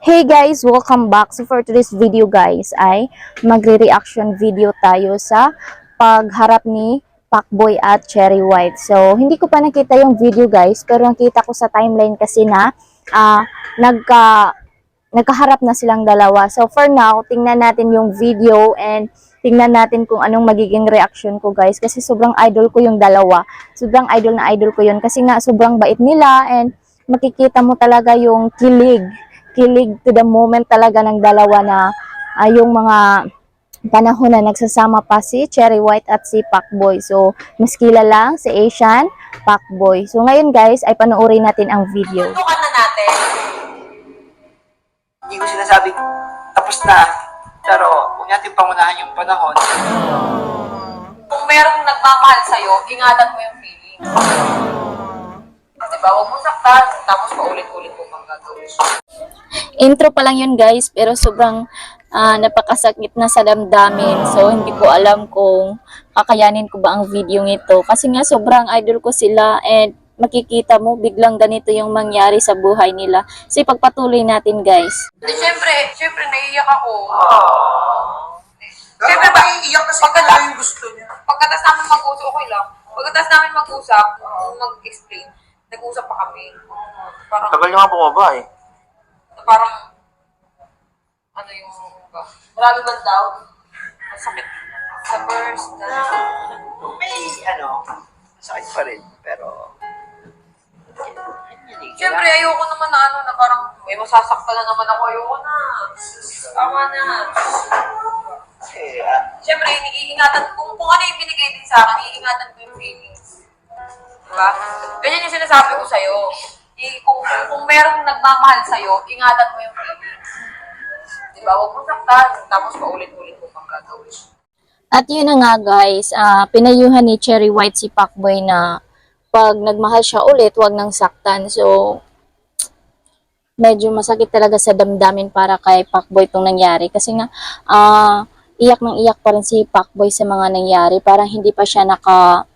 Hey guys, welcome back. So for today's video guys ay magre-reaction video tayo sa pagharap ni Pacboy at Cherry White. So hindi ko pa nakita yung video guys, pero nakita ko sa timeline kasi na ah, nagka nagkaharap na silang dalawa. So for now, tingnan natin yung video and tingnan natin kung anong magiging reaction ko guys kasi sobrang idol ko yung dalawa. Sobrang idol na idol ko yun kasi nga sobrang bait nila and makikita mo talaga yung kilig kilig to the moment talaga ng dalawa na ah, yung mga panahon na nagsasama pa si Cherry White at si Pacboy. So, mas kilala si Asian Pacboy. So, ngayon guys, ay panoorin natin ang video. Tukan na natin. Hindi ko sinasabi tapos na. Pero huwag natin pangunahan yung panahon. Kung merong nagmamahal sa'yo, ingatan mo yung feeling. Diba? Huwag mo saktan, tapos paulit-ulit mo pang gagawin. Intro pa lang yun guys, pero sobrang ah, napakasakit na sa damdamin. So, hindi ko alam kung kakayanin ko ba ang video nito. Kasi nga sobrang idol ko sila and makikita mo biglang ganito yung mangyari sa buhay nila. So, pagpatuloy natin guys. Di, syempre, syempre, naiiyak ako. Siyempre ba, iiyak kasi pagkata- kung yung gusto niya. Pagkatas namin mag-usap, okay lang. Pagkatas namin mag-usap, mag-explain, nag-usap pa kami. Parang, Tagal niya nga bumaba eh. parang, ano yung, ba? Marami ba daw? Masakit. Sa first, na, May ano, sakit pa rin. Pero, Siyempre, ayoko naman na ano, na parang may masasaktan na naman ako. Ayoko na. Tama na. Siyempre, iniingatan, kung, kung ano yung binigay din sa akin, iingatan ko yung feelings. Diba? Ganyan yung sinasabi ko sa'yo. I, kung, kung, kung merong nagmamahal sa'yo, ingatan mo yung feelings. Diba? Huwag mo saktan, tapos paulit-ulit mo pang gagawin. At yun na nga guys, ah, pinayuhan ni Cherry White si Pacboy na pag nagmahal siya ulit, wag nang saktan. So, medyo masakit talaga sa damdamin para kay Pacboy itong nangyari. Kasi nga, ah, iyak nang iyak pa rin si Pacboy sa mga nangyari. Parang hindi pa siya naka,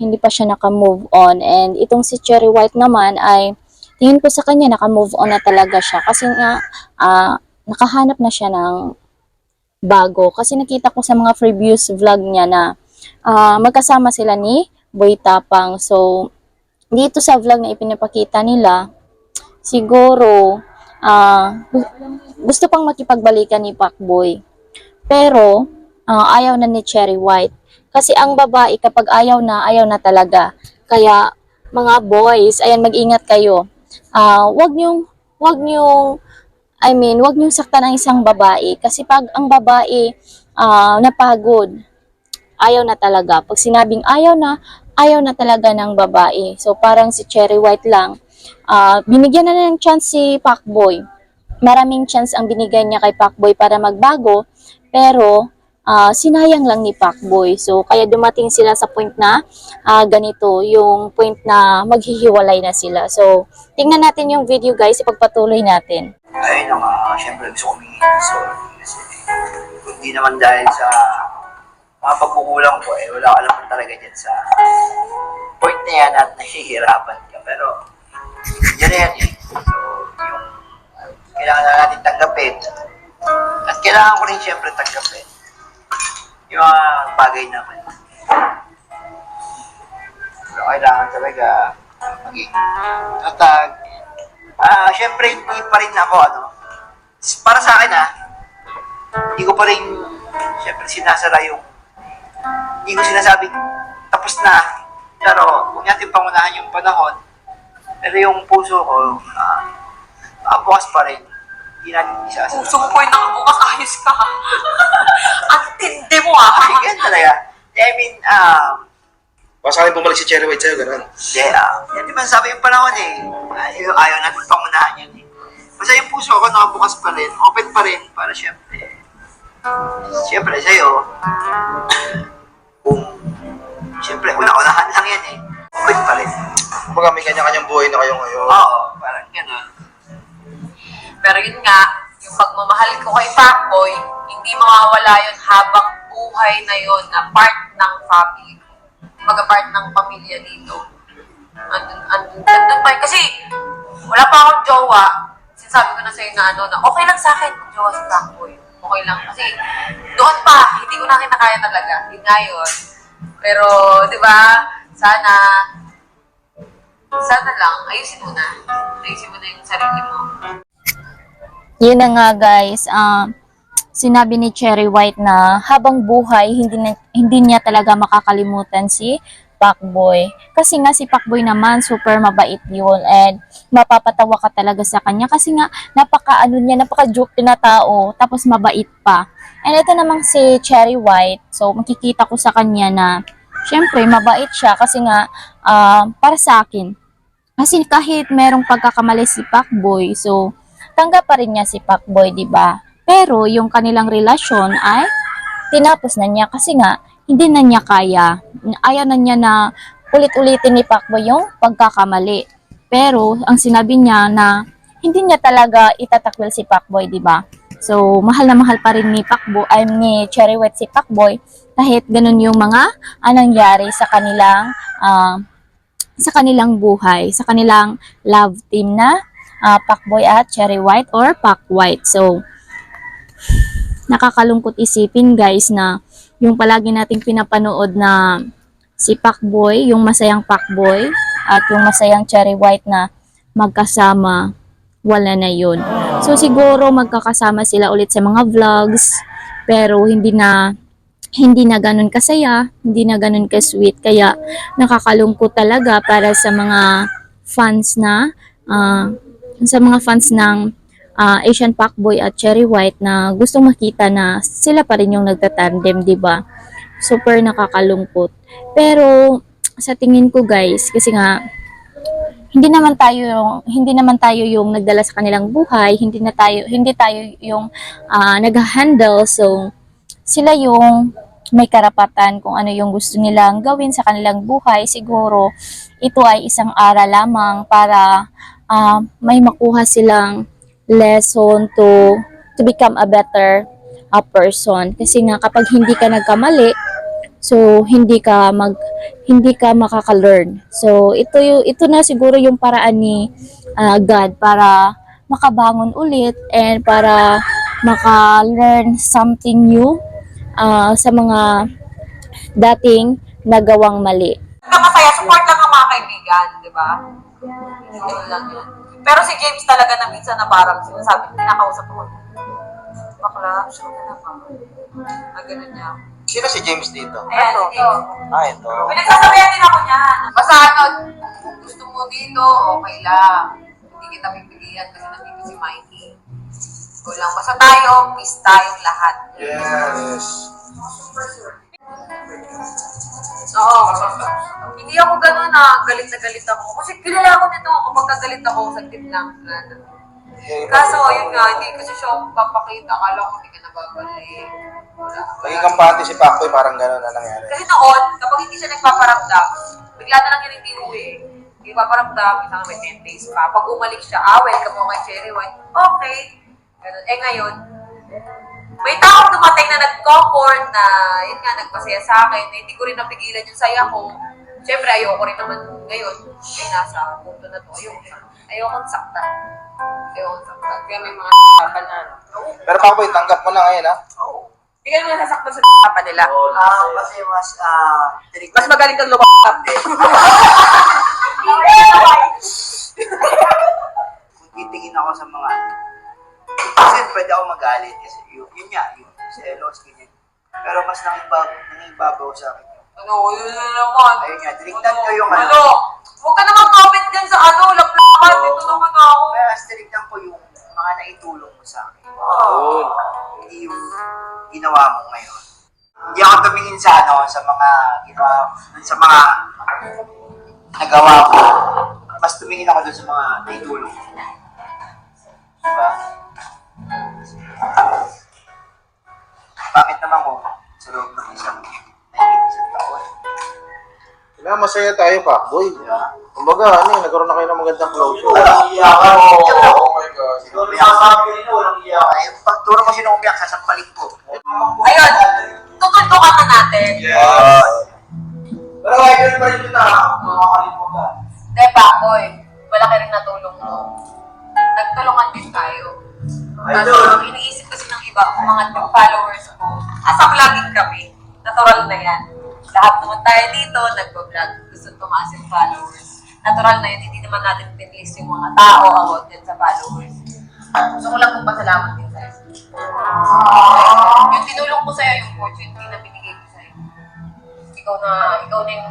hindi pa siya naka-move on. And itong si Cherry White naman ay, tingin ko sa kanya, naka-move on na talaga siya. Kasi nga, ah, nakahanap na siya ng bago. Kasi nakita ko sa mga previous vlog niya na ah, magkasama sila ni Boy Tapang. So, dito sa vlog na ipinapakita nila, siguro, gu- gusto pang makipagbalikan ni Pacboy. Pero, ah, ayaw na ni Cherry White. Kasi ang babae, kapag ayaw na, ayaw na talaga. Kaya, mga boys, ayan, mag-ingat kayo. Ah, wag niyong, wag niyong I mean, wag niyong saktan ang isang babae kasi pag ang babae ah, napagod, ayaw na talaga. Pag sinabing ayaw na, ayaw na talaga ng babae. So parang si Cherry White lang, ah, binigyan na ng chance si Pacboy. Maraming chance ang binigay niya kay Pacboy para magbago, pero ah, sinayang lang ni Pacboy. So kaya dumating sila sa point na ah, ganito, yung point na maghihiwalay na sila. So tingnan natin yung video guys, ipagpatuloy natin. ayun nga, syempre gusto ko humingi hindi naman dahil sa mga pagkukulang ko eh, wala ka naman talaga dyan sa point na yan at nahihirapan ka. Pero, yan na yan eh. So, yung uh, kailangan na natin tanggapin. At kailangan ko rin syempre tanggapin. Yung mga bagay naman. Pero kailangan talaga maging tatag. Ah, syempre hindi pa rin ako ano. Para sa akin ah, hindi ko pa rin syempre sinasara yung hindi ko sinasabi tapos na. Pero huwag natin pangunahan yung panahon. Pero yung puso ko, ah, nakabukas pa rin. Hindi natin isasara. Puso mo po yung nakabukas, ayos ka. Ang tindi mo ah. Ay, ganun talaga. I mean, um, Baka sa akin bumalik si Cherry White sa'yo, ganun. Hindi, ah. Yan di ba sabi yung panahon eh. Ayaw, ayaw natin pangunahan yan eh. Basta yung puso ko nakabukas pa rin, open pa rin para syempre. Syempre sa'yo, syempre una-unahan lang yan eh. Open pa rin. Kumbaga may kanya-kanyang buhay na kayo ngayon. Oo, parang gano'n. Pero yun nga, yung pagmamahal ko kay Pacboy, hindi mawawala yun habang buhay na yun na part ng family ko. mag-apart ng pamilya dito. Andun, andun, andun pa. Kasi, wala pa akong jowa. Sinasabi ko na sa'yo na ano, na okay lang sa akin kung jowa si Backboy. Okay lang. Kasi, doon pa, hindi ko na kinakaya talaga. Yun nga yun. Pero, di ba, sana, sana lang, ayusin mo na. Ayusin mo na yung sarili mo. Yun na nga guys, um, sinabi ni Cherry White na habang buhay, hindi, na, hindi niya talaga makakalimutan si Pacboy. Kasi nga si Pacboy naman, super mabait yun and mapapatawa ka talaga sa kanya kasi nga napaka ano niya, napaka joke na tao, tapos mabait pa. And ito namang si Cherry White, so makikita ko sa kanya na syempre mabait siya kasi nga ah, para sa akin. Kasi kahit merong pagkakamali si Pacboy, so tanggap pa rin niya si Pacboy, di ba? Pero yung kanilang relasyon ay tinapos na niya kasi nga hindi na niya kaya. Ayaw na niya na ulit-ulitin ni Pacboy yung pagkakamali. Pero ang sinabi niya na hindi niya talaga itatakwil si Pacboy, di ba? So, mahal na mahal pa rin ni Pacboy, ay ni Cherry Wet si Pacboy kahit ganun yung mga anong nangyari sa kanilang ah, sa kanilang buhay, sa kanilang love team na ah, Pacboy at Cherry White or Pac White. So, nakakalungkot isipin guys na yung palagi nating pinapanood na si Pacboy, yung masayang Pacboy at yung masayang Cherry White na magkasama, wala na yun. So siguro magkakasama sila ulit sa mga vlogs pero hindi na hindi na ganun kasaya, hindi na ganun ka-sweet kaya nakakalungkot talaga para sa mga fans na ah, sa mga fans ng ah, Asian Pacboy at Cherry White na gustong makita na sila pa rin yung nagtatandem, ba? Super nakakalungkot. Pero sa tingin ko guys, kasi nga hindi naman tayo hindi naman tayo yung nagdala sa kanilang buhay, hindi na tayo hindi tayo yung ah, nag-handle so sila yung may karapatan kung ano yung gusto nilang gawin sa kanilang buhay. Siguro ito ay isang aral lamang para ah, may makuha silang lesson to to become a better ah, person. Kasi nga kapag hindi ka nagkamali, so hindi ka mag hindi ka makaka-learn. So ito ito na siguro yung paraan ni ah, God para makabangon ulit and para maka-learn something new ah, sa mga dating nagawang mali. Ka masaya, support lang kaibigan, di ba? Yun lang yun. Pero si James talaga na minsan na parang sinasabi, kinakausap ko. Bakla, sure ka na ba? Ah, ganun niya. Sino si James dito? Ayan, si James. Ah, ito. Pinagsasabayan din ako niyan. Basta ano, kung gusto mo dito, okay lang. Hindi kita pipilian kasi nandito si Mikey. Ikaw lang. Basta tayo, peace tayong lahat. Yes. Oo. Hindi ako gano'n na galit na galit ako. Kasi kilala ako nito kapag kagalit ako sa lang. Ano. Kaso, yun nga, hindi kasi siya papakita. Akala ko hindi ka nababalik. Wala. Naging kampante si Pacboy, parang gano'n na nangyari. Kasi noon, kapag hindi siya nagpaparamdam, bigla na lang yun hindi uwi. Hindi paparamdam, isang may 10 days pa. Pag umalik siya, ah, welcome mo kay Cherry White. Okay. Ganun. Eh ngayon, may taong dumating na na, yun nga, nagpasaya sa akin, na hindi ko rin napigilan yung saya ko. Siyempre, ayoko rin naman ngayon, ay nasa punto na to. Ayoko siya. Ayoko saktan. Ayoko saktan. Kaya may mga saktan na, ano. Oo. Pero Pacboy, tanggap mo na ngayon, ha? Oo. Hindi ka naman nasasaktan sa pa nila. Ah, kasi mas, ah, tinig- Mas magaling kang lumakap eh. kung titingin ako sa mga kasi pwede ako magalit kasi yun, yun nga, yun, selos, ganyan. Pero mas nangibabaw, nangibabaw sa akin. Ano, yun na naman. Ayun nga, tinignan ko yung ano. Ano? Huwag ka naman comment dyan sa ano, laplapan. Dito naman ako. Kaya mas tinignan ko yung mga naitulong mo sa akin. Yun. Hindi yung ginawa mo ngayon. Hindi ako tumingin sa ano, sa mga ginawa, sa mga nagawa ko. Mas tumingin ako dun sa mga naitulong mo. Masaya tayo, Pacboy. Kumbaga, ano eh, nagkaroon na kayo ng magandang closure. Walang iyakan. Oh my God. Siguro sasabi nila walang iyakan. Ay, pagturo mo sino umiyak, sasampalik ko. Ayun, tutuntukan na natin. Yes. Pero idol pa rin kita, makakalimutan. Hindi, Pakboy. Malaki rin natulong mo. Nagtulungan din tayo. Kaso, ang iniisip kasi ng iba, umangat yung followers ko. Asa vlogging kami. Natural na yan. Lahat naman tayo dito, Natural na yun, hindi naman natin pinlist yung mga tao about din sa followers. Gusto ko lang kong pasalamat din sa'yo. Yung tinulong ko sa'yo, yung opportunity na binigay ko sa'yo. Ikaw na, ikaw na yung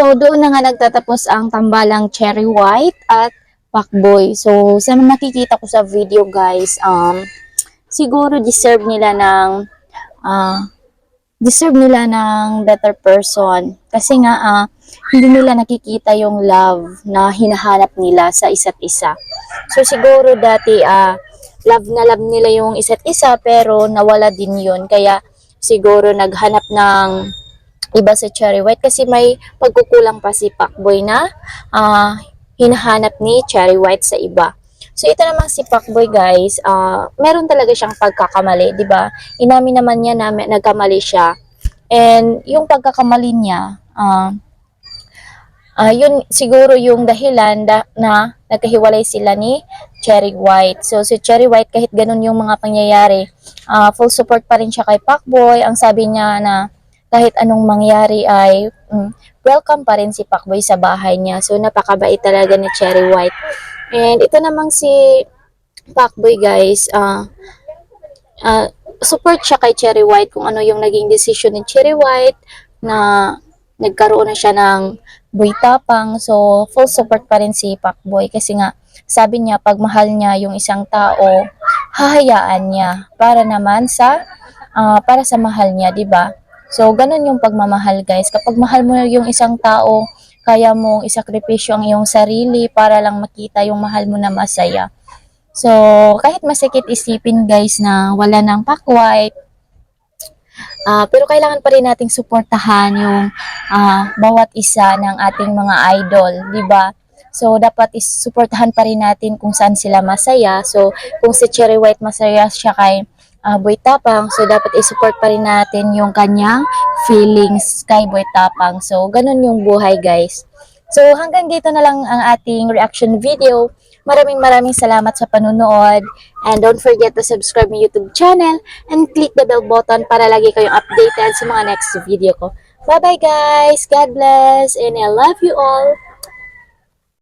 So, doon na nga nagtatapos ang tambalang Cherry White at Pacboy. So, sa nakikita ko sa video guys, um, siguro deserve nila ng, ah, deserve nila ng better person. Kasi nga, ah, hindi nila nakikita yung love na hinahanap nila sa isa't isa. So, siguro dati, ah, love na love nila yung isa't isa, pero nawala din yun. Kaya, siguro naghanap ng iba sa Cherry White kasi may pagkukulang pa si Pacboy na ah, hinahanap ni Cherry White sa iba. So ito naman si Pacboy guys, ah, meron talaga siyang pagkakamali, 'di ba? Inamin naman niya na nagkamali siya. And yung pagkakamali niya, ah ah, yun siguro yung dahilan da- na nagkahiwalay sila ni Cherry White. So si Cherry White kahit ganun yung mga pangyayari, ah, full support pa rin siya kay Pacboy. Ang sabi niya na kahit anong mangyari ay mm, welcome pa rin si Pacboy sa bahay niya. So, napakabait talaga ni Cherry White. And ito namang si Pacboy guys, ah ah, support siya kay Cherry White kung ano yung naging decision ni Cherry White na nagkaroon na siya ng boy tapang. So, full support pa rin si Pacboy kasi nga sabi niya pag mahal niya yung isang tao, hahayaan niya para naman sa ah, para sa mahal niya, 'di ba? So, ganun yung pagmamahal, guys. Kapag mahal mo yung isang tao, kaya mong isakripisyo ang iyong sarili para lang makita yung mahal mo na masaya. So, kahit masikit isipin, guys, na wala ng pakwite, ah pero kailangan pa rin nating suportahan yung ah, bawat isa ng ating mga idol, di ba? So, dapat is-suportahan pa rin natin kung saan sila masaya. So, kung si Cherry White masaya siya kay ah, Boy Tapang, so dapat i-support pa rin natin yung kanyang feelings kay Boy Tapang. So, ganun yung buhay, guys. So, hanggang dito na lang ang ating reaction video. Maraming maraming salamat sa panunood. And don't forget to subscribe my YouTube channel and click the bell button para lagi kayong updated sa mga next video ko. Bye-bye guys! God bless! And I love you all!